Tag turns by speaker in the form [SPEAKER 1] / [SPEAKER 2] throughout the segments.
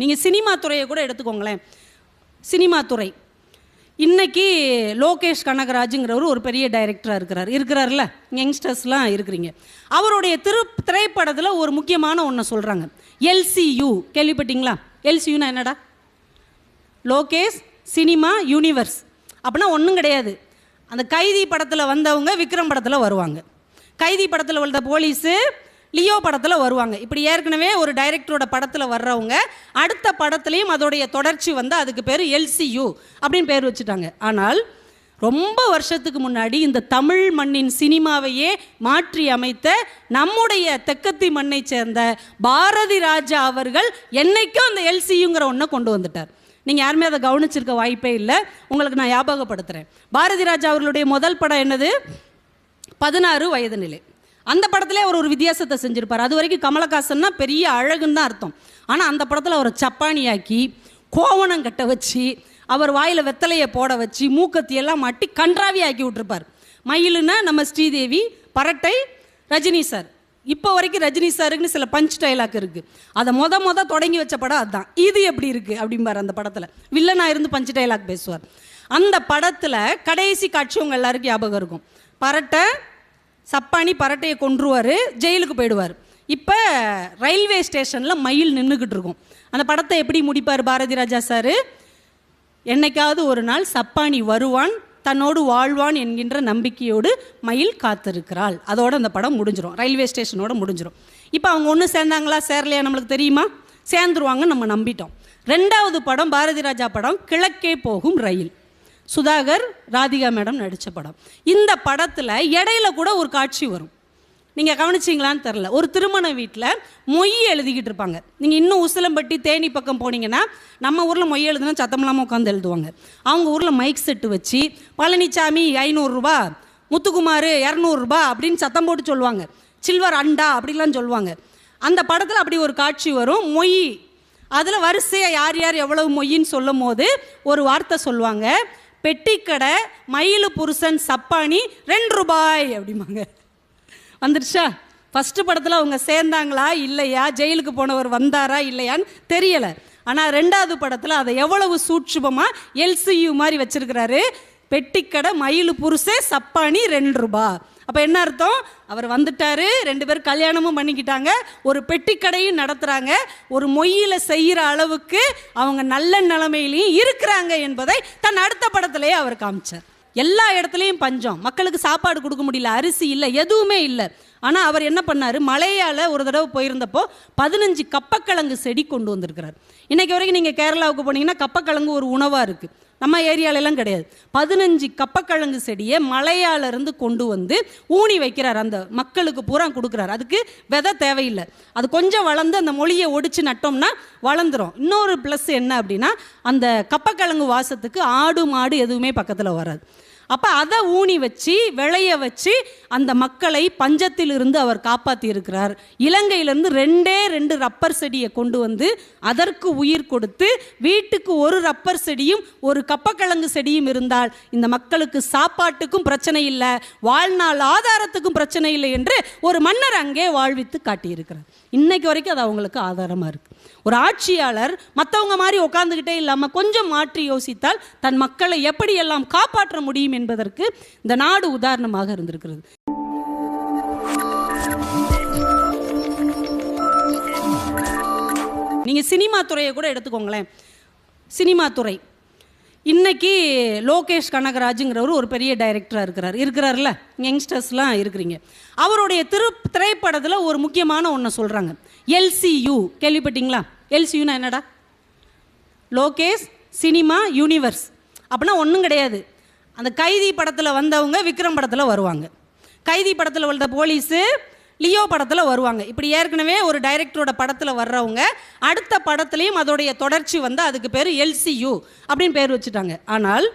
[SPEAKER 1] நீங்கள் சினிமா துறையை கூட எடுத்துக்கோங்களேன் சினிமா துறை இன்றைக்கி லோகேஷ் கனகராஜுங்கிறவர் ஒரு பெரிய டைரக்டராக இருக்கிறார் இருக்கிறார்ல யங்ஸ்டர்ஸ்லாம் இருக்கிறீங்க அவருடைய திரு திரைப்படத்தில் ஒரு முக்கியமான ஒன்று சொல்கிறாங்க எல்சியூ கேள்விப்பட்டீங்களா எல்சியூனா என்னடா லோகேஷ் சினிமா யூனிவர்ஸ் அப்படின்னா ஒன்றும் கிடையாது அந்த கைதி படத்தில் வந்தவங்க விக்ரம் படத்தில் வருவாங்க கைதி படத்தில் வந்த போலீஸு லியோ படத்தில் வருவாங்க இப்படி ஏற்கனவே ஒரு டைரக்டரோட படத்தில் வர்றவங்க அடுத்த படத்துலேயும் அதோடைய தொடர்ச்சி வந்து அதுக்கு பேர் எல்சியு அப்படின்னு பேர் வச்சுட்டாங்க ஆனால் ரொம்ப வருஷத்துக்கு முன்னாடி இந்த தமிழ் மண்ணின் சினிமாவையே மாற்றி அமைத்த நம்முடைய தெக்கத்தி மண்ணை சேர்ந்த பாரதி ராஜா அவர்கள் என்னைக்கும் அந்த எல்சியுங்கிற ஒன்றை கொண்டு வந்துட்டார் நீங்கள் யாருமே அதை கவனிச்சிருக்க வாய்ப்பே இல்லை உங்களுக்கு நான் ஞாபகப்படுத்துகிறேன் பாரதி ராஜா அவர்களுடைய முதல் படம் என்னது பதினாறு வயது நிலை அந்த படத்துல அவர் ஒரு வித்தியாசத்தை செஞ்சுருப்பார் அது வரைக்கும் கமலஹாசன்னா பெரிய அழகுன்னு தான் அர்த்தம் ஆனால் அந்த படத்தில் அவரை சப்பானியாக்கி கோவணம் கட்ட வச்சு அவர் வாயில் வெத்தலையை போட வச்சு மூக்கத்தியெல்லாம் மாட்டி கன்றாவி ஆக்கி விட்டுருப்பார் மயிலுன்னா நம்ம ஸ்ரீதேவி பரட்டை ரஜினி சார் இப்போ வரைக்கும் ரஜினி சாருக்குன்னு சில பஞ்ச் டைலாக் இருக்குது அதை மொத மொதல் தொடங்கி வச்ச படம் அதுதான் இது எப்படி இருக்குது அப்படிம்பார் அந்த படத்தில் வில்லனாக இருந்து பஞ்ச் டைலாக் பேசுவார் அந்த படத்தில் கடைசி காட்சி உங்கள் எல்லாருக்கும் ஞாபகம் இருக்கும் பரட்டை சப்பானி பரட்டையை கொன்றுவார் ஜெயிலுக்கு போயிடுவார் இப்போ ரயில்வே ஸ்டேஷனில் மயில் நின்றுக்கிட்டு இருக்கும் அந்த படத்தை எப்படி முடிப்பார் பாரதி ராஜா சார் என்னைக்காவது ஒரு நாள் சப்பானி வருவான் தன்னோடு வாழ்வான் என்கின்ற நம்பிக்கையோடு மயில் காத்திருக்கிறாள் அதோட அந்த படம் முடிஞ்சிடும் ரயில்வே ஸ்டேஷனோட முடிஞ்சிடும் இப்போ அவங்க ஒன்று சேர்ந்தாங்களா சேரலையா நம்மளுக்கு தெரியுமா சேர்ந்துருவாங்கன்னு நம்ம நம்பிட்டோம் ரெண்டாவது படம் பாரதி ராஜா படம் கிழக்கே போகும் ரயில் சுதாகர் ராதிகா மேடம் நடித்த படம் இந்த படத்தில் இடையில கூட ஒரு காட்சி வரும் நீங்கள் கவனிச்சிங்களான்னு தெரில ஒரு திருமண வீட்டில் மொய் எழுதிக்கிட்டு இருப்பாங்க நீங்கள் இன்னும் உசிலம்பட்டி தேனி பக்கம் போனீங்கன்னா நம்ம ஊரில் மொய் எழுதுனா சத்தம் இல்லாமல் உட்காந்து எழுதுவாங்க அவங்க ஊரில் மைக் செட்டு வச்சு பழனிசாமி ஐநூறுரூபா முத்துக்குமார் இரநூறுபா அப்படின்னு சத்தம் போட்டு சொல்லுவாங்க சில்வர் அண்டா அப்படிலாம் சொல்லுவாங்க அந்த படத்தில் அப்படி ஒரு காட்சி வரும் மொய் அதில் வரிசையாக யார் யார் எவ்வளவு மொய்ன்னு சொல்லும் போது ஒரு வார்த்தை சொல்லுவாங்க பெட்டிக்கடை மயில் புருஷன் சப்பானி ரெண்டு ரூபாய் அப்படிம்பாங்க வந்துடுச்சா ஃபஸ்ட்டு படத்தில் அவங்க சேர்ந்தாங்களா இல்லையா ஜெயிலுக்கு போனவர் வந்தாரா இல்லையான்னு தெரியலை ஆனால் ரெண்டாவது படத்தில் அதை எவ்வளவு சூட்சுபமாக எல்சியூ மாதிரி வச்சுருக்கிறாரு பெட்டிக்கடை மயில் புருஷே சப்பானி ரெண்டு ரூபாய் அப்போ என்ன அர்த்தம் அவர் வந்துட்டாரு ரெண்டு பேரும் கல்யாணமும் பண்ணிக்கிட்டாங்க ஒரு பெட்டிக்கடையும் நடத்துகிறாங்க ஒரு மொய்யில் செய்கிற அளவுக்கு அவங்க நல்ல நிலைமையிலையும் இருக்கிறாங்க என்பதை தன் அடுத்த படத்திலேயே அவர் காமிச்சார் எல்லா இடத்துலையும் பஞ்சம் மக்களுக்கு சாப்பாடு கொடுக்க முடியல அரிசி இல்லை எதுவுமே இல்லை ஆனால் அவர் என்ன பண்ணார் மலையால் ஒரு தடவை போயிருந்தப்போ பதினஞ்சு கப்பக்கிழங்கு செடி கொண்டு வந்திருக்கிறார் இன்றைக்கு வரைக்கும் நீங்கள் கேரளாவுக்கு போனீங்கன்னா கப்பக்கிழங்கு ஒரு உணவாக இருக்குது நம்ம ஏரியாலெல்லாம் கிடையாது பதினஞ்சு கப்பக்கிழங்கு செடியை மலையாலேருந்து கொண்டு வந்து ஊனி வைக்கிறார் அந்த மக்களுக்கு பூரா கொடுக்குறாரு அதுக்கு விதை தேவையில்லை அது கொஞ்சம் வளர்ந்து அந்த மொழியை ஒடிச்சு நட்டோம்னா வளர்ந்துடும் இன்னொரு ப்ளஸ் என்ன அப்படின்னா அந்த கப்பக்கிழங்கு வாசத்துக்கு ஆடு மாடு எதுவுமே பக்கத்தில் வராது அப்போ அதை ஊனி வச்சு விளைய வச்சு அந்த மக்களை பஞ்சத்திலிருந்து அவர் காப்பாற்றி இருக்கிறார் ரெண்டே ரெண்டு ரப்பர் செடியை கொண்டு வந்து அதற்கு உயிர் கொடுத்து வீட்டுக்கு ஒரு ரப்பர் செடியும் ஒரு கப்பக்கிழங்கு செடியும் இருந்தால் இந்த மக்களுக்கு சாப்பாட்டுக்கும் பிரச்சனை இல்லை வாழ்நாள் ஆதாரத்துக்கும் பிரச்சனை இல்லை என்று ஒரு மன்னர் அங்கே வாழ்வித்து காட்டியிருக்கிறார் இன்னைக்கு வரைக்கும் அது அவங்களுக்கு ஆதாரமாக இருக்குது ஒரு ஆட்சியாளர் மற்றவங்க மாதிரி உட்காந்துக்கிட்டே இல்லாமல் கொஞ்சம் மாற்றி யோசித்தால் தன் மக்களை எப்படியெல்லாம் காப்பாற்ற முடியும் என்பதற்கு இந்த நாடு உதாரணமாக இருந்திருக்கிறது நீங்கள் சினிமா துறையை கூட எடுத்துக்கோங்களேன் சினிமா துறை இன்னைக்கு லோகேஷ் கனகராஜுங்கிறவர் ஒரு பெரிய டைரக்டராக இருக்கிறார் இருக்கிறார்ல யங்ஸ்டர்ஸ்லாம் இருக்கிறீங்க அவருடைய திரு திரைப்படத்தில் ஒரு முக்கியமான ஒன்றை சொல்கிறாங்க எல்சியு கேள்விப்பட்டீங்களா எல்சியூனா என்னடா லோகேஷ் சினிமா யூனிவர்ஸ் அப்படின்னா ஒன்றும் கிடையாது அந்த கைதி படத்தில் வந்தவங்க விக்ரம் படத்தில் வருவாங்க கைதி படத்தில் வந்த போலீஸு லியோ படத்தில் வருவாங்க இப்படி ஏற்கனவே ஒரு டைரக்டரோட படத்தில் வர்றவங்க அடுத்த படத்துலேயும் அதோடைய தொடர்ச்சி வந்து அதுக்கு பேர் எல்சியு அப்படின்னு பேர் வச்சுட்டாங்க ஆனால்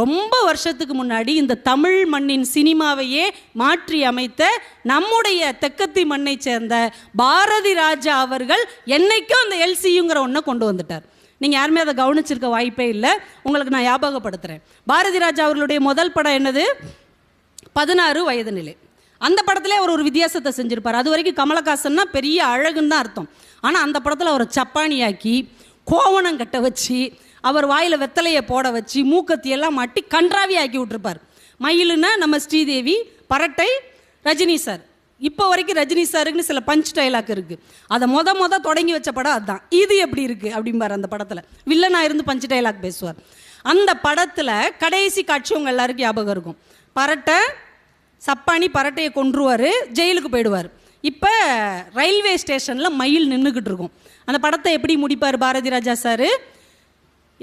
[SPEAKER 1] ரொம்ப வருஷத்துக்கு முன்னாடி இந்த தமிழ் மண்ணின் சினிமாவையே மாற்றி அமைத்த நம்முடைய தெக்கத்தி மண்ணை சேர்ந்த பாரதி ராஜா அவர்கள் என்னைக்கும் அந்த எல்சியுங்கிற ஒன்றை கொண்டு வந்துட்டார் நீங்கள் யாருமே அதை கவனிச்சிருக்க வாய்ப்பே இல்லை உங்களுக்கு நான் ஞாபகப்படுத்துகிறேன் பாரதி ராஜா அவர்களுடைய முதல் படம் என்னது பதினாறு வயது நிலை அந்த படத்திலே அவர் ஒரு வித்தியாசத்தை செஞ்சுருப்பார் அது வரைக்கும் கமலஹாசன்னா பெரிய அழகுன்னு தான் அர்த்தம் ஆனால் அந்த படத்தில் அவரை சப்பானியாக்கி கோவணம் கட்ட வச்சு அவர் வாயில் வெத்தலையை போட வச்சு மூக்கத்தியெல்லாம் மாட்டி கன்றாவி ஆக்கி விட்டுருப்பார் மயிலுன்னா நம்ம ஸ்ரீதேவி பரட்டை ரஜினி சார் இப்போ வரைக்கும் ரஜினி சாருக்குன்னு சில பஞ்ச் டைலாக் இருக்குது அதை மொத மொத தொடங்கி வச்ச படம் அதுதான் இது எப்படி இருக்குது அப்படிம்பார் அந்த படத்தில் வில்லனாக இருந்து பஞ்ச் டைலாக் பேசுவார் அந்த படத்தில் கடைசி காட்சி உங்கள் எல்லாருக்கும் ஞாபகம் இருக்கும் பரட்டை சப்பானி பரட்டையை கொன்றுவார் ஜெயிலுக்கு போயிடுவார் இப்போ ரயில்வே ஸ்டேஷனில் மயில் நின்றுக்கிட்டு இருக்கும் அந்த படத்தை எப்படி முடிப்பார் பாரதி ராஜா சார்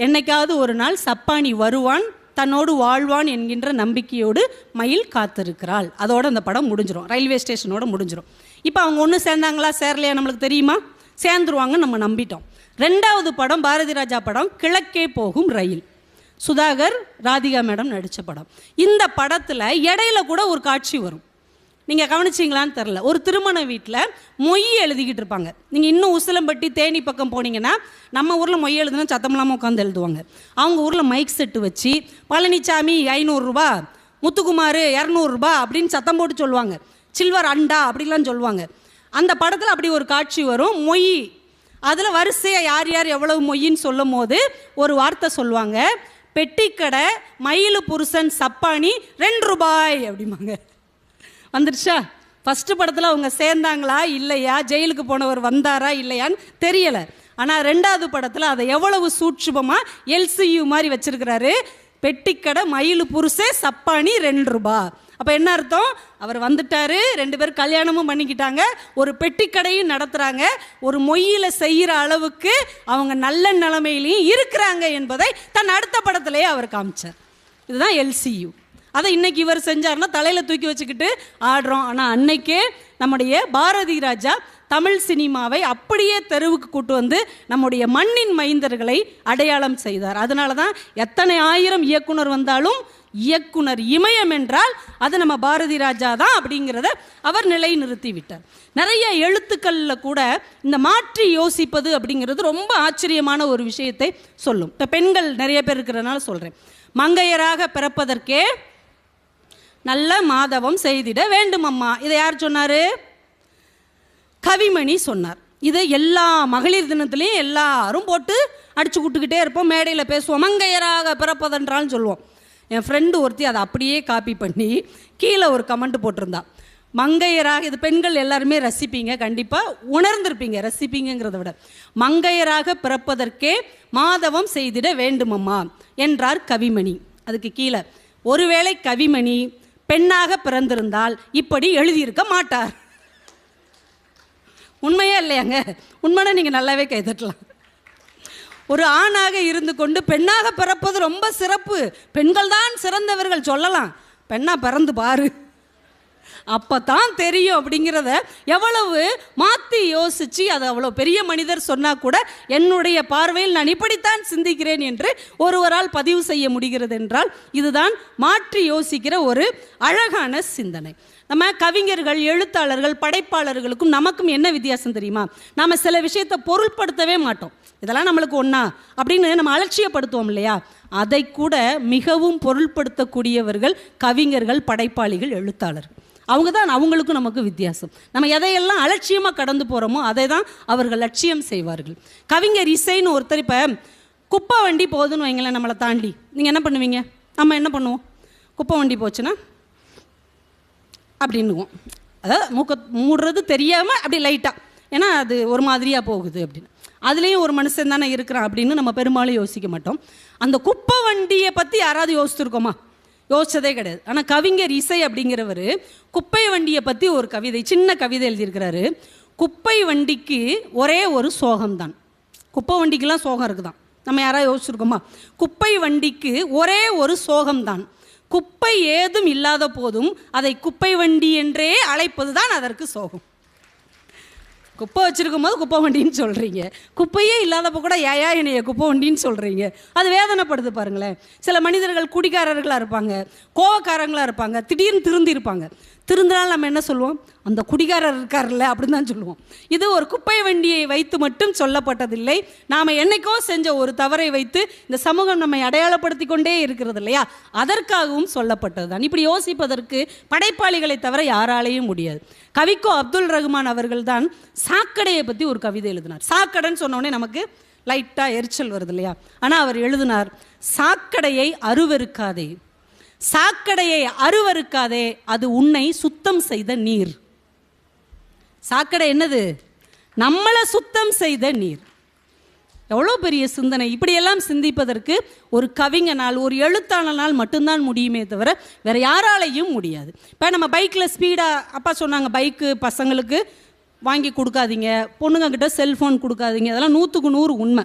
[SPEAKER 1] என்னைக்காவது ஒரு நாள் சப்பானி வருவான் தன்னோடு வாழ்வான் என்கின்ற நம்பிக்கையோடு மயில் காத்திருக்கிறாள் அதோடு அந்த படம் முடிஞ்சிடும் ரயில்வே ஸ்டேஷனோட முடிஞ்சிடும் இப்போ அவங்க ஒன்று சேர்ந்தாங்களா சேரலையா நம்மளுக்கு தெரியுமா சேர்ந்துருவாங்கன்னு நம்ம நம்பிட்டோம் ரெண்டாவது படம் பாரதி ராஜா படம் கிழக்கே போகும் ரயில் சுதாகர் ராதிகா மேடம் நடித்த படம் இந்த படத்தில் இடையில கூட ஒரு காட்சி வரும் நீங்கள் கவனிச்சிங்களான்னு தெரில ஒரு திருமண வீட்டில் மொய் எழுதிக்கிட்டு இருப்பாங்க நீங்கள் இன்னும் உசிலம்பட்டி தேனி பக்கம் போனீங்கன்னா நம்ம ஊரில் மொய் எழுதுனா சத்தம் இல்லாமல் உட்காந்து எழுதுவாங்க அவங்க ஊரில் மைக் செட்டு வச்சு பழனிசாமி ஐநூறுரூபா முத்துக்குமார் இரநூறுபா அப்படின்னு சத்தம் போட்டு சொல்லுவாங்க சில்வர் அண்டா அப்படிலாம் சொல்லுவாங்க அந்த படத்தில் அப்படி ஒரு காட்சி வரும் மொய் அதில் வரிசையாக யார் யார் எவ்வளவு மொய்ன்னு சொல்லும் போது ஒரு வார்த்தை சொல்லுவாங்க பெட்டிக்கடை மயிலு புருஷன் சப்பானி ரெண்டு ரூபாய் அப்படிம்பாங்க வந்துருச்சா ஃபஸ்ட்டு படத்தில் அவங்க சேர்ந்தாங்களா இல்லையா ஜெயிலுக்கு போனவர் வந்தாரா இல்லையான்னு தெரியலை ஆனால் ரெண்டாவது படத்தில் அதை எவ்வளவு சூட்சுபமாக எல்சியூ மாதிரி வச்சுருக்கிறாரு பெட்டிக்கடை மயில் புருஷே சப்பானி ரெண்டு ரூபா அப்போ என்ன அர்த்தம் அவர் வந்துட்டாரு ரெண்டு பேரும் கல்யாணமும் பண்ணிக்கிட்டாங்க ஒரு பெட்டிக்கடையும் நடத்துகிறாங்க ஒரு மொய்யில் செய்கிற அளவுக்கு அவங்க நல்ல நிலைமையிலையும் இருக்கிறாங்க என்பதை தன் அடுத்த படத்திலேயே அவர் காமிச்சார் இதுதான் எல்சியூ அதை இன்னைக்கு இவர் செஞ்சார்னா தலையில் தூக்கி வச்சுக்கிட்டு ஆடுறோம் ஆனால் அன்னைக்கே நம்முடைய பாரதி ராஜா தமிழ் சினிமாவை அப்படியே தெருவுக்கு கூட்டு வந்து நம்முடைய மண்ணின் மைந்தர்களை அடையாளம் செய்தார் அதனால தான் எத்தனை ஆயிரம் இயக்குனர் வந்தாலும் இயக்குனர் இமயம் என்றால் அது நம்ம பாரதி ராஜா தான் அப்படிங்கிறத அவர் நிலை நிறுத்தி விட்டார் நிறைய எழுத்துக்களில் கூட இந்த மாற்றி யோசிப்பது அப்படிங்கிறது ரொம்ப ஆச்சரியமான ஒரு விஷயத்தை சொல்லும் இப்போ பெண்கள் நிறைய பேர் இருக்கிறதுனால சொல்கிறேன் மங்கையராக பிறப்பதற்கே நல்ல மாதவம் செய்திட வேண்டும் அம்மா இதை யார் சொன்னார் கவிமணி சொன்னார் இதை எல்லா மகளிர் தினத்திலையும் எல்லாரும் போட்டு அடிச்சு விட்டுக்கிட்டே இருப்போம் மேடையில் பேசுவோம் மங்கையராக பிறப்பதென்றாலும் சொல்லுவோம் என் ஃப்ரெண்டு ஒருத்தி அதை அப்படியே காப்பி பண்ணி கீழே ஒரு கமெண்ட் போட்டிருந்தா மங்கையராக இது பெண்கள் எல்லாருமே ரசிப்பீங்க கண்டிப்பாக உணர்ந்திருப்பீங்க ரசிப்பீங்கிறத விட மங்கையராக பிறப்பதற்கே மாதவம் செய்திட வேண்டுமம்மா என்றார் கவிமணி அதுக்கு கீழே ஒருவேளை கவிமணி பெண்ணாக பிறந்திருந்தால் இப்படி எழுதியிருக்க மாட்டார் உண்மையே இல்லையாங்க உண்மையான நீங்கள் நல்லாவே கைதட்டலாம் ஒரு ஆணாக இருந்து கொண்டு பெண்ணாக பிறப்பது ரொம்ப சிறப்பு பெண்கள் தான் சிறந்தவர்கள் சொல்லலாம் பெண்ணாக பிறந்து பாரு அப்போ தான் தெரியும் அப்படிங்கிறத எவ்வளவு மாற்றி யோசித்து அது அவ்வளோ பெரிய மனிதர் சொன்னால் கூட என்னுடைய பார்வையில் நான் இப்படித்தான் சிந்திக்கிறேன் என்று ஒருவரால் பதிவு செய்ய முடிகிறது என்றால் இதுதான் மாற்றி யோசிக்கிற ஒரு அழகான சிந்தனை நம்ம கவிஞர்கள் எழுத்தாளர்கள் படைப்பாளர்களுக்கும் நமக்கும் என்ன வித்தியாசம் தெரியுமா நம்ம சில விஷயத்தை பொருள்படுத்தவே மாட்டோம் இதெல்லாம் நம்மளுக்கு ஒன்றா அப்படின்னு நம்ம அலட்சியப்படுத்துவோம் இல்லையா அதை கூட மிகவும் பொருள்படுத்தக்கூடியவர்கள் கவிஞர்கள் படைப்பாளிகள் எழுத்தாளர்கள் அவங்க தான் அவங்களுக்கும் நமக்கு வித்தியாசம் நம்ம எதையெல்லாம் அலட்சியமாக கடந்து போகிறோமோ அதை தான் அவர்கள் லட்சியம் செய்வார்கள் கவிஞர் இசைன்னு ஒருத்தர் இப்போ குப்பை வண்டி போகுதுன்னு வைங்களேன் நம்மளை தாண்டி நீங்கள் என்ன பண்ணுவீங்க நம்ம என்ன பண்ணுவோம் குப்பை வண்டி போச்சுன்னா அப்படின்னுவோம் அதாவது மூக்க மூடுறது தெரியாமல் அப்படி லைட்டாக ஏன்னா அது ஒரு மாதிரியாக போகுது அப்படின்னு அதுலேயும் ஒரு மனுஷன் தானே இருக்கிறான் அப்படின்னு நம்ம பெரும்பாலும் யோசிக்க மாட்டோம் அந்த குப்பை வண்டியை பற்றி யாராவது யோசிச்சுருக்கோமா யோசிச்சதே கிடையாது ஆனால் கவிஞர் இசை அப்படிங்கிறவர் குப்பை வண்டியை பற்றி ஒரு கவிதை சின்ன கவிதை எழுதியிருக்கிறாரு குப்பை வண்டிக்கு ஒரே ஒரு சோகம்தான் குப்பை வண்டிக்கெலாம் சோகம் இருக்குதான் நம்ம யாராவது யோசிச்சிருக்கோமா குப்பை வண்டிக்கு ஒரே ஒரு சோகம்தான் குப்பை ஏதும் இல்லாத போதும் அதை குப்பை வண்டி என்றே அழைப்பது தான் அதற்கு சோகம் குப்பை வச்சுருக்கும் போது குப்பை வண்டின்னு சொல்கிறீங்க குப்பையே இல்லாதப்போ கூட ஏயா என்னைய குப்பை வண்டின்னு சொல்கிறீங்க அது வேதனைப்படுது பாருங்களேன் சில மனிதர்கள் குடிக்காரர்களாக இருப்பாங்க கோவக்காரங்களாக இருப்பாங்க திடீர்னு திருந்திருப்பாங்க திருந்தினால் நம்ம என்ன சொல்லுவோம் அந்த குடிகாரர் இருக்கார்ல அப்படின்னு தான் சொல்லுவோம் இது ஒரு குப்பை வண்டியை வைத்து மட்டும் சொல்லப்பட்டதில்லை நாம் என்னைக்கோ செஞ்ச ஒரு தவறை வைத்து இந்த சமூகம் நம்மை அடையாளப்படுத்தி கொண்டே இருக்கிறது இல்லையா அதற்காகவும் சொல்லப்பட்டது தான் இப்படி யோசிப்பதற்கு படைப்பாளிகளை தவிர யாராலையும் முடியாது கவிக்கோ அப்துல் ரஹ்மான் அவர்கள் தான் சாக்கடையை பற்றி ஒரு கவிதை எழுதினார் சாக்கடைன்னு சொன்னோடனே நமக்கு லைட்டாக எரிச்சல் வருது இல்லையா ஆனால் அவர் எழுதினார் சாக்கடையை அருவருக்காதே சாக்கடையை அருவறுக்காதே அது உன்னை சுத்தம் செய்த நீர் சாக்கடை என்னது நம்மளை சுத்தம் செய்த நீர் எவ்வளோ பெரிய சிந்தனை இப்படியெல்லாம் சிந்திப்பதற்கு ஒரு கவிஞனால் ஒரு எழுத்தாளனால் மட்டும்தான் முடியுமே தவிர வேறு யாராலையும் முடியாது இப்போ நம்ம பைக்கில் ஸ்பீடாக அப்பா சொன்னாங்க பைக்கு பசங்களுக்கு வாங்கி கொடுக்காதீங்க பொண்ணுங்கக்கிட்ட செல்ஃபோன் கொடுக்காதீங்க அதெல்லாம் நூற்றுக்கு நூறு உண்மை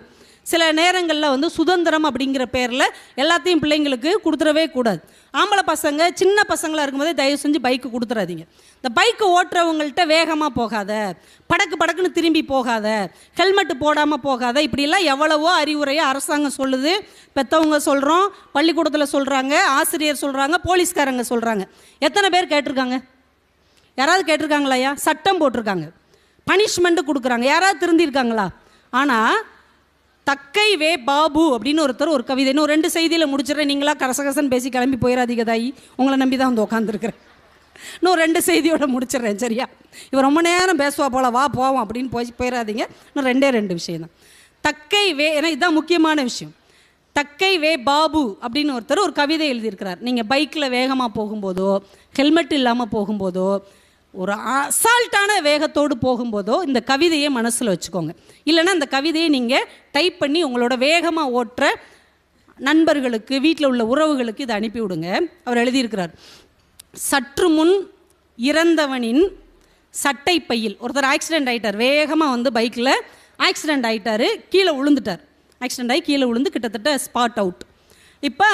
[SPEAKER 1] சில நேரங்களில் வந்து சுதந்திரம் அப்படிங்கிற பேரில் எல்லாத்தையும் பிள்ளைங்களுக்கு கொடுத்துடவே கூடாது ஆம்பளை பசங்க சின்ன பசங்களாக இருக்கும்போதே தயவு செஞ்சு பைக்கு கொடுத்துடாதீங்க இந்த பைக்கு ஓட்டுறவங்கள்ட்ட வேகமாக போகாத படக்கு படக்குன்னு திரும்பி போகாத ஹெல்மெட்டு போடாமல் போகாத இப்படிலாம் எவ்வளவோ அறிவுரையை அரசாங்கம் சொல்லுது பெற்றவங்க சொல்கிறோம் பள்ளிக்கூடத்தில் சொல்கிறாங்க ஆசிரியர் சொல்கிறாங்க போலீஸ்காரங்க சொல்கிறாங்க எத்தனை பேர் கேட்டிருக்காங்க யாராவது ஐயா சட்டம் போட்டிருக்காங்க பனிஷ்மெண்ட்டு கொடுக்குறாங்க யாராவது திருந்திருக்காங்களா ஆனால் தக்கை வே பாபு அப்படின்னு ஒருத்தர் ஒரு கவிதை இன்னும் ரெண்டு செய்தியில் முடிச்சிடறேன் நீங்களா கரசகசன் பேசி கிளம்பி போயிடாதீங்க தாயி உங்களை நம்பி தான் வந்து உட்காந்துருக்குறேன் இன்னும் ரெண்டு செய்தியோட முடிச்சிடுறேன் சரியா இவர் ரொம்ப நேரம் பேசுவா போல வா போவோம் அப்படின்னு போய் போயிடாதீங்க இன்னும் ரெண்டே ரெண்டு விஷயம் தான் தக்கை வே ஏன்னா இதுதான் முக்கியமான விஷயம் தக்கை வே பாபு அப்படின்னு ஒருத்தர் ஒரு கவிதை எழுதியிருக்கிறார் நீங்கள் பைக்கில் வேகமாக போகும்போதோ ஹெல்மெட் இல்லாமல் போகும்போதோ ஒரு அசால்ட்டான வேகத்தோடு போகும்போதோ இந்த கவிதையை மனசில் வச்சுக்கோங்க இல்லைன்னா அந்த கவிதையை நீங்கள் டைப் பண்ணி உங்களோட வேகமாக ஓட்டுற நண்பர்களுக்கு வீட்டில் உள்ள உறவுகளுக்கு இதை அனுப்பிவிடுங்க அவர் எழுதியிருக்கிறார் சற்று முன் இறந்தவனின் சட்டை பையில் ஒருத்தர் ஆக்சிடெண்ட் ஆகிட்டார் வேகமாக வந்து பைக்கில் ஆக்சிடெண்ட் ஆகிட்டார் கீழே விழுந்துட்டார் ஆக்சிடெண்ட் ஆகி கீழே விழுந்து கிட்டத்தட்ட ஸ்பாட் அவுட் இப்போ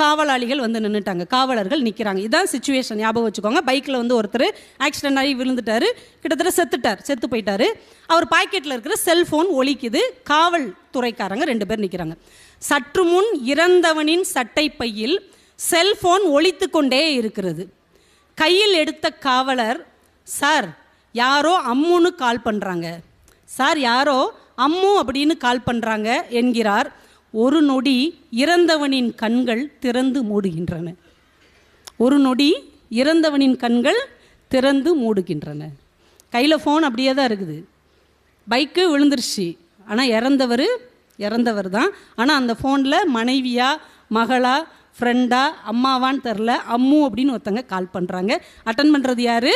[SPEAKER 1] காவலாளிகள் வந்து நின்றுட்டாங்க காவலர்கள் நிற்கிறாங்க இதான் சுச்சுவேஷன் ஞாபகம் வச்சுக்கோங்க பைக்கில் வந்து ஒருத்தர் ஆக்சிடென்ட் ஆகி விழுந்துட்டார் கிட்டத்தட்ட செத்துட்டார் செத்து போயிட்டார் அவர் பாக்கெட்டில் இருக்கிற செல்ஃபோன் ஒழிக்குது காவல் துறைக்காரங்க ரெண்டு பேர் நிற்கிறாங்க சற்று முன் இறந்தவனின் சட்டை பையில் செல்ஃபோன் ஒழித்து கொண்டே இருக்கிறது கையில் எடுத்த காவலர் சார் யாரோ அம்முன்னு கால் பண்ணுறாங்க சார் யாரோ அம்மு அப்படின்னு கால் பண்ணுறாங்க என்கிறார் ஒரு நொடி இறந்தவனின் கண்கள் திறந்து மூடுகின்றன ஒரு நொடி இறந்தவனின் கண்கள் திறந்து மூடுகின்றன கையில் ஃபோன் அப்படியே தான் இருக்குது பைக்கு விழுந்துருச்சு ஆனால் இறந்தவர் இறந்தவர் தான் ஆனால் அந்த ஃபோனில் மனைவியா மகளா ஃப்ரெண்டா அம்மாவான்னு தெரில அம்மு அப்படின்னு ஒருத்தங்க கால் பண்ணுறாங்க அட்டன் பண்ணுறது யார்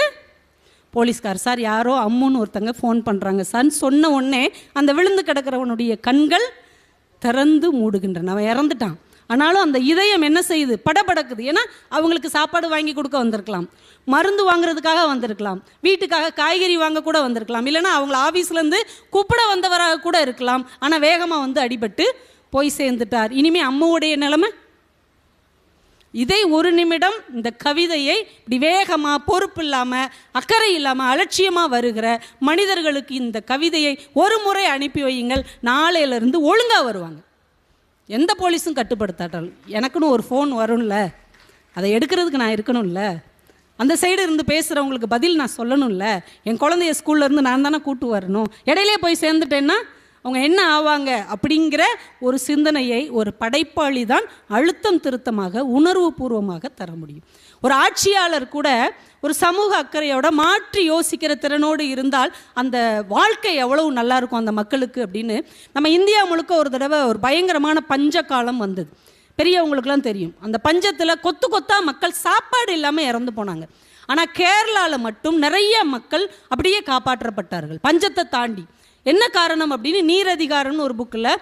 [SPEAKER 1] போலீஸ்கார் சார் யாரோ அம்முன்னு ஒருத்தங்க ஃபோன் பண்ணுறாங்க சார் சொன்ன உடனே அந்த விழுந்து கிடக்கிறவனுடைய கண்கள் திறந்து மூடுகின்றன அவன் இறந்துட்டான் ஆனாலும் அந்த இதயம் என்ன செய்யுது படபடக்குது ஏன்னா அவங்களுக்கு சாப்பாடு வாங்கி கொடுக்க வந்திருக்கலாம் மருந்து வாங்குறதுக்காக வந்திருக்கலாம் வீட்டுக்காக காய்கறி வாங்க கூட வந்திருக்கலாம் இல்லைனா அவங்கள ஆஃபீஸ்லேருந்து கூப்பிட வந்தவராக கூட இருக்கலாம் ஆனால் வேகமாக வந்து அடிபட்டு போய் சேர்ந்துட்டார் இனிமேல் அம்மாவுடைய நிலமை இதை ஒரு நிமிடம் இந்த கவிதையை இப்படி வேகமாக பொறுப்பு இல்லாமல் அக்கறை இல்லாமல் அலட்சியமாக வருகிற மனிதர்களுக்கு இந்த கவிதையை ஒரு முறை அனுப்பி வையுங்கள் நாளையிலேருந்து ஒழுங்காக வருவாங்க எந்த போலீஸும் கட்டுப்படுத்தாட்டால் எனக்குன்னு ஒரு ஃபோன் வரும்ல அதை எடுக்கிறதுக்கு நான் இருக்கணும்ல அந்த சைடு இருந்து பேசுகிறவங்களுக்கு பதில் நான் சொல்லணும்ல என் குழந்தைய ஸ்கூல்லேருந்து நான் தானே கூப்பிட்டு வரணும் இடையிலே போய் சேர்ந்துட்டேன்னா அவங்க என்ன ஆவாங்க அப்படிங்கிற ஒரு சிந்தனையை ஒரு படைப்பாளி தான் அழுத்தம் திருத்தமாக உணர்வு பூர்வமாக தர முடியும் ஒரு ஆட்சியாளர் கூட ஒரு சமூக அக்கறையோட மாற்றி யோசிக்கிற திறனோடு இருந்தால் அந்த வாழ்க்கை எவ்வளவு நல்லா இருக்கும் அந்த மக்களுக்கு அப்படின்னு நம்ம இந்தியா முழுக்க ஒரு தடவை ஒரு பயங்கரமான பஞ்ச காலம் வந்தது பெரியவங்களுக்குலாம் தெரியும் அந்த பஞ்சத்தில் கொத்து கொத்தாக மக்கள் சாப்பாடு இல்லாமல் இறந்து போனாங்க ஆனால் கேரளாவில் மட்டும் நிறைய மக்கள் அப்படியே காப்பாற்றப்பட்டார்கள் பஞ்சத்தை தாண்டி என்ன காரணம் அப்படின்னு நீரதிகாரம்னு ஒரு புக்கில்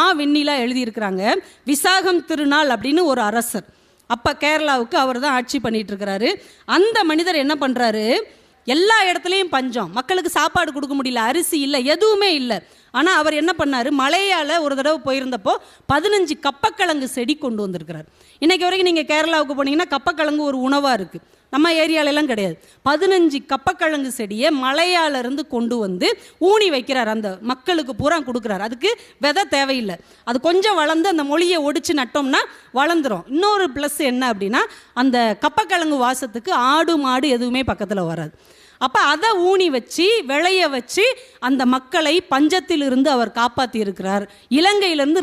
[SPEAKER 1] ஆ வெண்ணிலா எழுதியிருக்கிறாங்க விசாகம் திருநாள் அப்படின்னு ஒரு அரசர் அப்போ கேரளாவுக்கு அவர் தான் ஆட்சி பண்ணிட்டு இருக்கிறாரு அந்த மனிதர் என்ன பண்ணுறாரு எல்லா இடத்துலையும் பஞ்சம் மக்களுக்கு சாப்பாடு கொடுக்க முடியல அரிசி இல்லை எதுவுமே இல்லை ஆனால் அவர் என்ன பண்ணார் மலையால் ஒரு தடவை போயிருந்தப்போ பதினஞ்சு கப்பக்கிழங்கு செடி கொண்டு வந்திருக்கிறார் இன்றைக்கு வரைக்கும் நீங்கள் கேரளாவுக்கு போனீங்கன்னா கப்பக்கிழங்கு ஒரு உணவாக இருக்குது நம்ம ஏரியாலெல்லாம் கிடையாது பதினஞ்சு கப்பக்கிழங்கு செடியை மலையாலேருந்து கொண்டு வந்து ஊனி வைக்கிறார் அந்த மக்களுக்கு பூரா கொடுக்குறார் அதுக்கு விதை தேவையில்லை அது கொஞ்சம் வளர்ந்து அந்த மொழியை ஒடிச்சு நட்டோம்னா வளர்ந்துடும் இன்னொரு ப்ளஸ் என்ன அப்படின்னா அந்த கப்பக்கிழங்கு வாசத்துக்கு ஆடு மாடு எதுவுமே பக்கத்தில் வராது அப்போ அதை ஊனி வச்சு விளைய வச்சு அந்த மக்களை பஞ்சத்திலிருந்து அவர் காப்பாற்றி இருக்கிறார்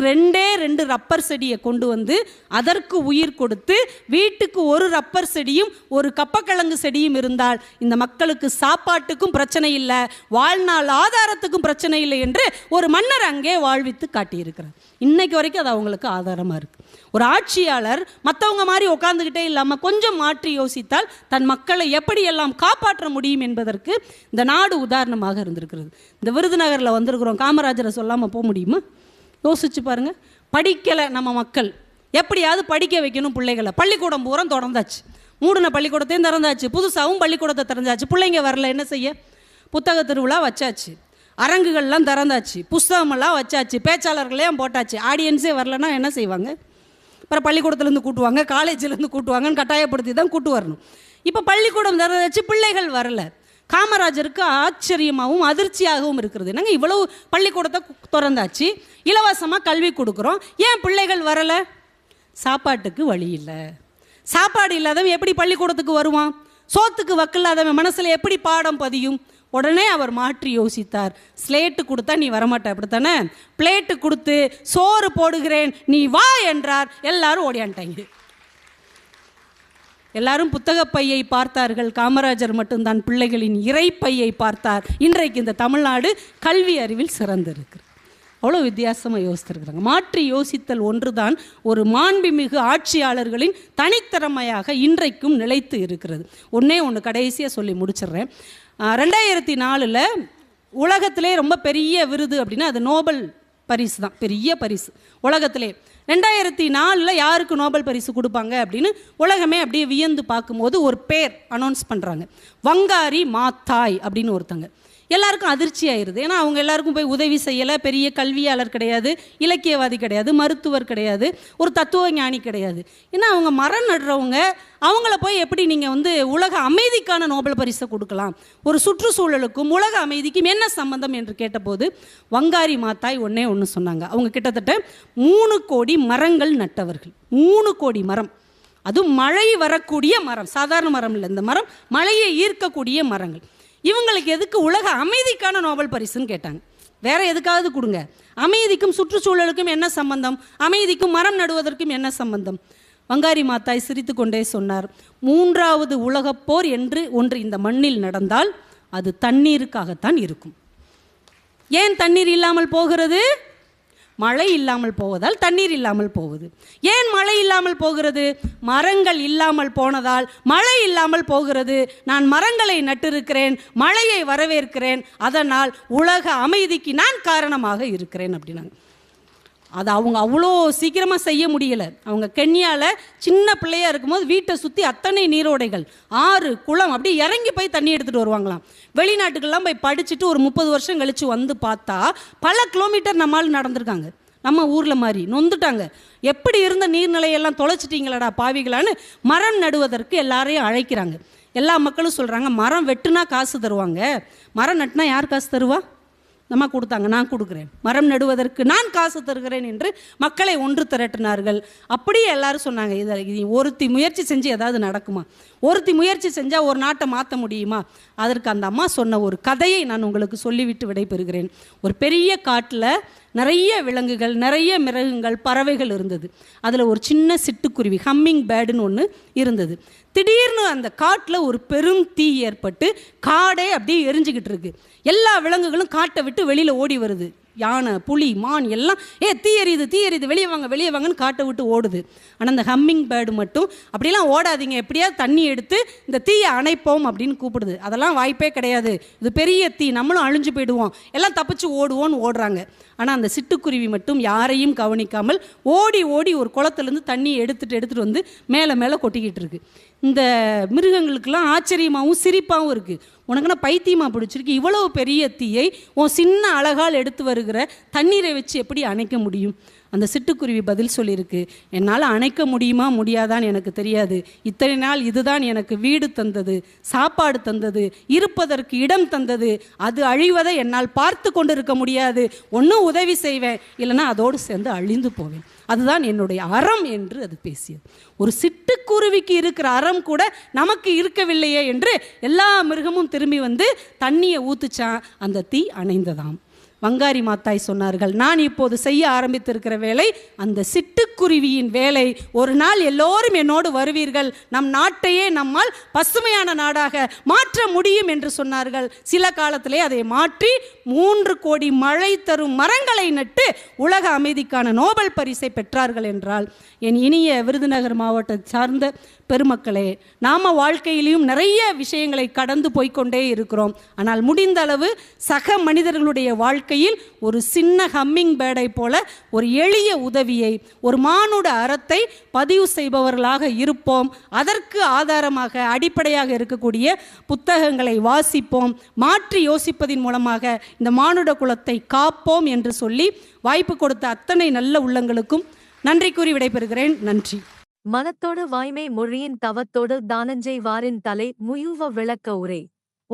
[SPEAKER 1] ரெண்டே ரெண்டு ரப்பர் செடியை கொண்டு வந்து அதற்கு உயிர் கொடுத்து வீட்டுக்கு ஒரு ரப்பர் செடியும் ஒரு கப்பக்கிழங்கு செடியும் இருந்தால் இந்த மக்களுக்கு சாப்பாட்டுக்கும் பிரச்சனை இல்லை வாழ்நாள் ஆதாரத்துக்கும் பிரச்சனை இல்லை என்று ஒரு மன்னர் அங்கே வாழ்வித்து காட்டியிருக்கிறார் இன்னைக்கு வரைக்கும் அது அவங்களுக்கு ஆதாரமாக இருக்குது ஒரு ஆட்சியாளர் மற்றவங்க மாதிரி உட்காந்துக்கிட்டே இல்லாமல் கொஞ்சம் மாற்றி யோசித்தால் தன் மக்களை எப்படியெல்லாம் காப்பாற்ற முடியும் என்பதற்கு இந்த நாடு உதாரணமாக இருந்திருக்கிறது இந்த விருதுநகரில் வந்திருக்கிறோம் காமராஜரை சொல்லாமல் போக முடியுமா யோசிச்சு பாருங்கள் படிக்கலை நம்ம மக்கள் எப்படியாவது படிக்க வைக்கணும் பிள்ளைகளை பள்ளிக்கூடம் பூரா தொடர்ந்தாச்சு மூடின பள்ளிக்கூடத்தையும் திறந்தாச்சு புதுசாகவும் பள்ளிக்கூடத்தை திறந்தாச்சு பிள்ளைங்க வரல என்ன செய்ய புத்தக திருவிழா வச்சாச்சு அரங்குகள்லாம் திறந்தாச்சு புஸ்தகமெல்லாம் வச்சாச்சு பேச்சாளர்களையும் போட்டாச்சு ஆடியன்ஸே வரலன்னா என்ன செய்வாங்க அப்புறம் பள்ளிக்கூடத்துலேருந்து கூட்டுவாங்க காலேஜிலேருந்து கூட்டுவாங்கன்னு கட்டாயப்படுத்தி தான் கூட்டு வரணும் இப்போ பள்ளிக்கூடம் தர பிள்ளைகள் வரலை காமராஜருக்கு ஆச்சரியமாகவும் அதிர்ச்சியாகவும் இருக்கிறது நாங்கள் இவ்வளவு பள்ளிக்கூடத்தை திறந்தாச்சு இலவசமாக கல்வி கொடுக்குறோம் ஏன் பிள்ளைகள் வரலை சாப்பாட்டுக்கு வழி இல்லை சாப்பாடு இல்லாதவன் எப்படி பள்ளிக்கூடத்துக்கு வருவான் சோத்துக்கு வக்கில்லாதவன் மனசில் எப்படி பாடம் பதியும் உடனே அவர் மாற்றி யோசித்தார் ஸ்லேட்டு கொடுத்தா நீ வரமாட்ட அப்படித்தானே பிளேட்டு கொடுத்து சோறு போடுகிறேன் நீ வா என்றார் எல்லாரும் ஓடியான்ட்டாங்க எல்லாரும் புத்தகப்பையை பார்த்தார்கள் காமராஜர் மட்டும்தான் பிள்ளைகளின் இறைப்பையை பார்த்தார் இன்றைக்கு இந்த தமிழ்நாடு கல்வி அறிவில் சிறந்திருக்கிறது அவ்வளோ வித்தியாசமாக யோசித்திருக்கிறாங்க மாற்றி யோசித்தல் ஒன்றுதான் ஒரு மாண்புமிகு ஆட்சியாளர்களின் தனித்திறமையாக இன்றைக்கும் நிலைத்து இருக்கிறது ஒன்றே ஒன்று கடைசியாக சொல்லி முடிச்சிடுறேன் ரெண்டாயிரத்தி நாலில் உலகத்திலே ரொம்ப பெரிய விருது அப்படின்னா அது நோபல் பரிசு தான் பெரிய பரிசு உலகத்திலே ரெண்டாயிரத்தி நாலில் யாருக்கு நோபல் பரிசு கொடுப்பாங்க அப்படின்னு உலகமே அப்படியே வியந்து பார்க்கும்போது ஒரு பேர் அனௌன்ஸ் பண்ணுறாங்க வங்காரி மாத்தாய் அப்படின்னு ஒருத்தங்க எல்லாருக்கும் அதிர்ச்சி ஆயிடுது ஏன்னா அவங்க எல்லாருக்கும் போய் உதவி செய்யலை பெரிய கல்வியாளர் கிடையாது இலக்கியவாதி கிடையாது மருத்துவர் கிடையாது ஒரு தத்துவ ஞானி கிடையாது ஏன்னா அவங்க மரம் நடுறவங்க அவங்கள போய் எப்படி நீங்கள் வந்து உலக அமைதிக்கான நோபல் பரிசை கொடுக்கலாம் ஒரு சுற்றுச்சூழலுக்கும் உலக அமைதிக்கும் என்ன சம்பந்தம் என்று கேட்டபோது வங்காரி மாத்தாய் ஒன்றே ஒன்று சொன்னாங்க அவங்க கிட்டத்தட்ட மூணு கோடி மரங்கள் நட்டவர்கள் மூணு கோடி மரம் அதுவும் மழை வரக்கூடிய மரம் சாதாரண மரம் இல்லை இந்த மரம் மழையை ஈர்க்கக்கூடிய மரங்கள் இவங்களுக்கு எதுக்கு உலக அமைதிக்கான நோபல் பரிசுன்னு கேட்டாங்க வேற எதுக்காவது கொடுங்க அமைதிக்கும் சுற்றுச்சூழலுக்கும் என்ன சம்பந்தம் அமைதிக்கும் மரம் நடுவதற்கும் என்ன சம்பந்தம் வங்காரி மாத்தாய் சிரித்து கொண்டே சொன்னார் மூன்றாவது உலகப்போர் என்று ஒன்று இந்த மண்ணில் நடந்தால் அது தண்ணீருக்காகத்தான் இருக்கும் ஏன் தண்ணீர் இல்லாமல் போகிறது மழை இல்லாமல் போவதால் தண்ணீர் இல்லாமல் போகுது ஏன் மழை இல்லாமல் போகிறது மரங்கள் இல்லாமல் போனதால் மழை இல்லாமல் போகிறது நான் மரங்களை நட்டிருக்கிறேன் மழையை வரவேற்கிறேன் அதனால் உலக அமைதிக்கு நான் காரணமாக இருக்கிறேன் அப்படின்னாங்க அதை அவங்க அவ்வளோ சீக்கிரமாக செய்ய முடியலை அவங்க கென்யாவில் சின்ன பிள்ளையாக இருக்கும்போது வீட்டை சுற்றி அத்தனை நீரோடைகள் ஆறு குளம் அப்படியே இறங்கி போய் தண்ணி எடுத்துகிட்டு வருவாங்களாம் வெளிநாட்டுக்கெல்லாம் போய் படிச்சுட்டு ஒரு முப்பது வருஷம் கழித்து வந்து பார்த்தா பல கிலோமீட்டர் நம்மால் நடந்திருக்காங்க நம்ம ஊரில் மாதிரி நொந்துட்டாங்க எப்படி இருந்த நீர்நிலையெல்லாம் தொலைச்சிட்டிங்களடா பாவிகளான்னு மரம் நடுவதற்கு எல்லாரையும் அழைக்கிறாங்க எல்லா மக்களும் சொல்கிறாங்க மரம் வெட்டுனா காசு தருவாங்க மரம் நட்டினா யார் காசு தருவா அம்மா கொடுத்தாங்க நான் கொடுக்குறேன் மரம் நடுவதற்கு நான் காசு தருகிறேன் என்று மக்களை ஒன்று திரட்டினார்கள் அப்படியே எல்லாரும் சொன்னாங்க இதை ஒருத்தி முயற்சி செஞ்சு ஏதாவது நடக்குமா ஒருத்தி முயற்சி செஞ்சால் ஒரு நாட்டை மாற்ற முடியுமா அதற்கு அந்த அம்மா சொன்ன ஒரு கதையை நான் உங்களுக்கு சொல்லிவிட்டு விடைபெறுகிறேன் ஒரு பெரிய காட்டில் நிறைய விலங்குகள் நிறைய மிருகங்கள் பறவைகள் இருந்தது அதில் ஒரு சின்ன சிட்டுக்குருவி ஹம்மிங் பேடுன்னு ஒன்று இருந்தது திடீர்னு அந்த காட்டில் ஒரு பெரும் தீ ஏற்பட்டு காடே அப்படியே எரிஞ்சுக்கிட்டு இருக்கு எல்லா விலங்குகளும் காட்டை விட்டு வெளியில் ஓடி வருது யானை புலி மான் எல்லாம் ஏ தீ எறியுது தீ எறியுது வெளியே வாங்க வெளியே வாங்கன்னு காட்டை விட்டு ஓடுது ஆனால் அந்த ஹம்மிங் பேர்டு மட்டும் அப்படிலாம் ஓடாதீங்க எப்படியாவது தண்ணி எடுத்து இந்த தீயை அணைப்போம் அப்படின்னு கூப்பிடுது அதெல்லாம் வாய்ப்பே கிடையாது இது பெரிய தீ நம்மளும் அழிஞ்சு போயிடுவோம் எல்லாம் தப்பிச்சு ஓடுவோன்னு ஓடுறாங்க ஆனால் அந்த சிட்டுக்குருவி மட்டும் யாரையும் கவனிக்காமல் ஓடி ஓடி ஒரு குளத்துலேருந்து தண்ணி எடுத்துகிட்டு எடுத்துகிட்டு வந்து மேலே மேலே கொட்டிக்கிட்டு இருக்கு இந்த மிருகங்களுக்கெல்லாம் ஆச்சரியமாகவும் சிரிப்பாகவும் இருக்குது உனக்குன்னா பைத்தியமா பிடிச்சிருக்கு இவ்வளவு பெரிய தீயை உன் சின்ன அழகால் எடுத்து வருகிற தண்ணீரை வச்சு எப்படி அணைக்க முடியும் அந்த சிட்டுக்குருவி பதில் சொல்லியிருக்கு என்னால் அணைக்க முடியுமா முடியாதான்னு எனக்கு தெரியாது இத்தனை நாள் இதுதான் எனக்கு வீடு தந்தது சாப்பாடு தந்தது இருப்பதற்கு இடம் தந்தது அது அழிவதை என்னால் பார்த்து கொண்டு இருக்க முடியாது ஒன்றும் உதவி செய்வேன் இல்லைனா அதோடு சேர்ந்து அழிந்து போவேன் அதுதான் என்னுடைய அறம் என்று அது பேசியது ஒரு சிட்டுக்குருவிக்கு இருக்கிற அறம் கூட நமக்கு இருக்கவில்லையே என்று எல்லா மிருகமும் திரும்பி வந்து தண்ணியை ஊத்துச்சான் அந்த தீ அணைந்ததாம் வங்காரி மாத்தாய் சொன்னார்கள் நான் இப்போது செய்ய ஆரம்பித்திருக்கிற வேலை அந்த சிட்டுக்குருவியின் வேலை ஒரு நாள் எல்லோரும் என்னோடு வருவீர்கள் நம் நாட்டையே நம்மால் பசுமையான நாடாக மாற்ற முடியும் என்று சொன்னார்கள் சில காலத்திலே அதை மாற்றி மூன்று கோடி மழை தரும் மரங்களை நட்டு உலக அமைதிக்கான நோபல் பரிசை பெற்றார்கள் என்றால் என் இனிய விருதுநகர் மாவட்டத்தை சார்ந்த பெருமக்களே நாம் வாழ்க்கையிலையும் நிறைய விஷயங்களை கடந்து போய்கொண்டே இருக்கிறோம் ஆனால் முடிந்த அளவு சக மனிதர்களுடைய வாழ்க்கையில் ஒரு சின்ன ஹம்மிங் பேடை போல ஒரு எளிய உதவியை ஒரு மானுட அறத்தை பதிவு செய்பவர்களாக இருப்போம் அதற்கு ஆதாரமாக அடிப்படையாக இருக்கக்கூடிய புத்தகங்களை வாசிப்போம் மாற்றி யோசிப்பதின் மூலமாக இந்த மானுட குலத்தை காப்போம் என்று சொல்லி வாய்ப்பு கொடுத்த அத்தனை நல்ல உள்ளங்களுக்கும் நன்றி கூறி விடைபெறுகிறேன் நன்றி
[SPEAKER 2] மனத்தோடு வாய்மை மொழியின் தவத்தோடு தானஞ்சை வாரின் தலை முயூவ விளக்க உரை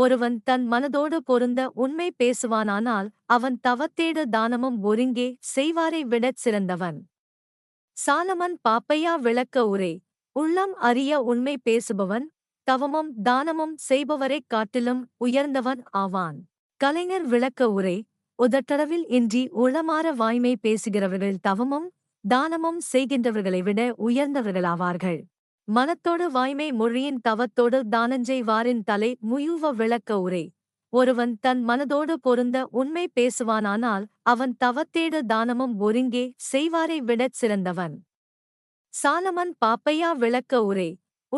[SPEAKER 2] ஒருவன் தன் மனதோடு பொருந்த உண்மை பேசுவானானால் அவன் தவத்தேடு தானமும் ஒருங்கே செய்வாரை விடச் சிறந்தவன் சாலமன் பாப்பையா விளக்க உரை உள்ளம் அறிய உண்மை பேசுபவன் தவமும் தானமும் செய்பவரைக் காட்டிலும் உயர்ந்தவன் ஆவான் கலைஞர் விளக்க உரை உதட்டளவில் இன்றி உளமாற வாய்மை பேசுகிறவர்கள் தவமும் தானமும் செய்கின்றவர்களை விட உயர்ந்தவர்களாவார்கள் மனத்தோடு வாய்மை மொழியின் தவத்தோடு தானஞ்செய்வாரின் தலை முயுவ விளக்க உரை ஒருவன் தன் மனதோடு பொருந்த உண்மை பேசுவானானால் அவன் தவத்தேடு தானமும் ஒருங்கே செய்வாரை விடச் சிறந்தவன் சாலமன் பாப்பையா விளக்க உரை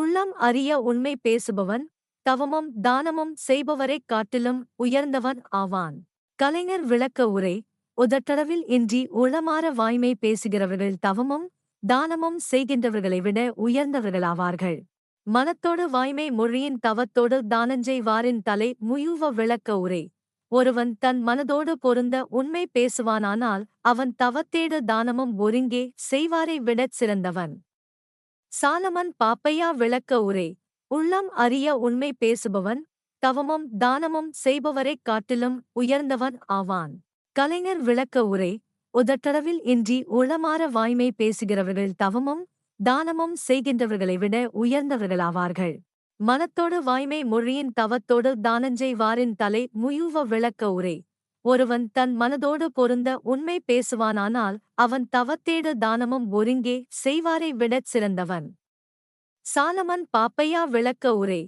[SPEAKER 2] உள்ளம் அறிய உண்மை பேசுபவன் தவமும் தானமும் செய்பவரைக் காட்டிலும் உயர்ந்தவன் ஆவான் கலைஞர் விளக்க உரை உதட்டளவில் இன்றி உளமாற வாய்மை பேசுகிறவர்கள் தவமும் தானமும் செய்கின்றவர்களை விட உயர்ந்தவர்களாவார்கள் மனத்தோடு வாய்மை மொழியின் தவத்தோடு வாரின் தலை முயூவ விளக்க உரை ஒருவன் தன் மனதோடு பொருந்த உண்மை பேசுவானானால் அவன் தவத்தேடு தானமும் ஒருங்கே செய்வாரை விடச் சிறந்தவன் சாலமன் பாப்பையா விளக்க உரை உள்ளம் அறிய உண்மை பேசுபவன் தவமும் தானமும் செய்பவரைக் காட்டிலும் உயர்ந்தவன் ஆவான் கலைஞர் விளக்க உரை உதட்டளவில் இன்றி உளமாற வாய்மை பேசுகிறவர்கள் தவமும் தானமும் செய்கின்றவர்களை விட உயர்ந்தவர்களாவார்கள் மனத்தோடு வாய்மை மொழியின் தவத்தோடு வாரின் தலை முயுவ விளக்க உரை ஒருவன் தன் மனதோடு பொருந்த உண்மை பேசுவானானால் அவன் தவத்தேடு தானமும் ஒருங்கே செய்வாரை விடச் சிறந்தவன் சாலமன் பாப்பையா விளக்க உரை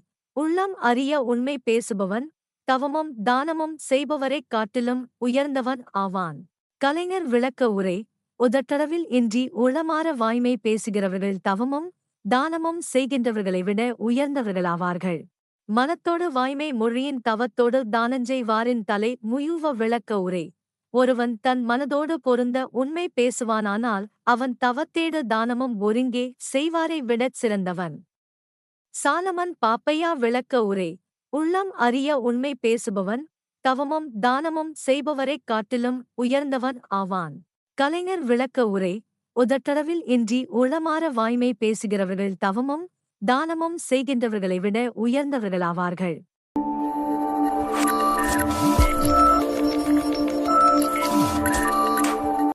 [SPEAKER 2] உள்ளம் அறிய உண்மை பேசுபவன் தவமும் தானமும் செய்பவரைக் காட்டிலும் உயர்ந்தவன் ஆவான் கலைஞர் விளக்க உரை உதட்டளவில் இன்றி உளமாற வாய்மை பேசுகிறவர்கள் தவமும் தானமும் செய்கின்றவர்களை விட உயர்ந்தவர்களாவார்கள் மனத்தோடு வாய்மை மொழியின் தவத்தோடு தானஞ்செய்வாரின் தலை முயூவ விளக்க உரை ஒருவன் தன் மனதோடு பொருந்த உண்மை பேசுவானானால் அவன் தவத்தேடு தானமும் ஒருங்கே செய்வாரை விடச் சிறந்தவன் சாலமன் பாப்பையா விளக்க உரை உள்ளம் அறிய உண்மை பேசுபவன் தவமும் தானமும் செய்பவரைக் காட்டிலும் உயர்ந்தவன் ஆவான் கலைஞர் விளக்க உரை உதட்டளவில் இன்றி உளமாற வாய்மை பேசுகிறவர்கள் தவமும் தானமும் செய்கின்றவர்களை விட உயர்ந்தவர்களாவார்கள்